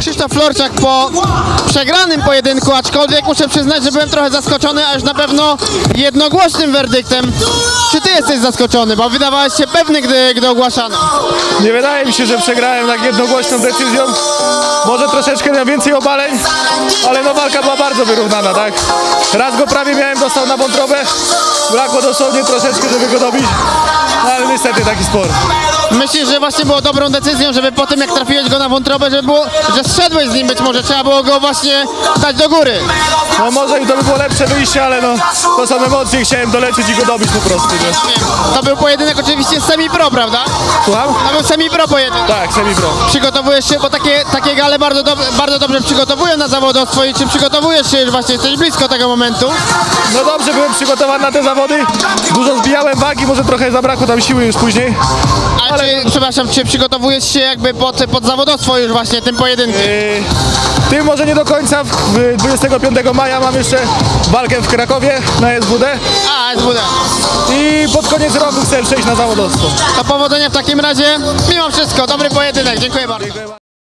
Krzysztof Florczak po przegranym pojedynku, aczkolwiek muszę przyznać, że byłem trochę zaskoczony, a już na pewno jednogłośnym werdyktem. Czy ty jesteś zaskoczony? Bo wydawałeś się pewny, gdy, gdy ogłaszano. Nie wydaje mi się, że przegrałem tak jednogłośną decyzją. Może troszeczkę miałem więcej obaleń, ale no walka była bardzo wyrównana, tak? Raz go prawie miałem, dostał na wątrobę. Brakło dosłownie troszeczkę, żeby go dobić. No, ale niestety taki sport. Myślisz, że właśnie było dobrą decyzją, żeby po tym jak trafiłeś go na wątrobę, żeby było, że zszedłeś z nim być może, trzeba było go właśnie dać do góry. No może i to by było lepsze wyjście, ale no to są emocje, chciałem dolecieć i go dobić po prostu, nie? To był pojedynek oczywiście semi-pro, prawda? Słucham? To był semi-pro pojedynek. Tak, semi-pro. Przygotowujesz się, bo takie, takie gale bardzo, dob- bardzo dobrze przygotowują na zawodowstwo i czy przygotowujesz się już właśnie, jesteś blisko tego momentu? No dobrze, byłem przygotowany na te zawody. Dużo zbijałem wagi, może trochę zabrakło tam siły już później. A czy, przepraszam, czy przygotowujesz się jakby pod, pod zawodowstwo już właśnie tym pojedynkiem? Yy, Tym może nie do końca. W- 25 maja mam jeszcze walkę w Krakowie na SWD A, SWD. i pod koniec roku chcę przejść na zawodowstwo. To powodzenia w takim razie. Mimo wszystko, dobry pojedynek, dziękuję bardzo.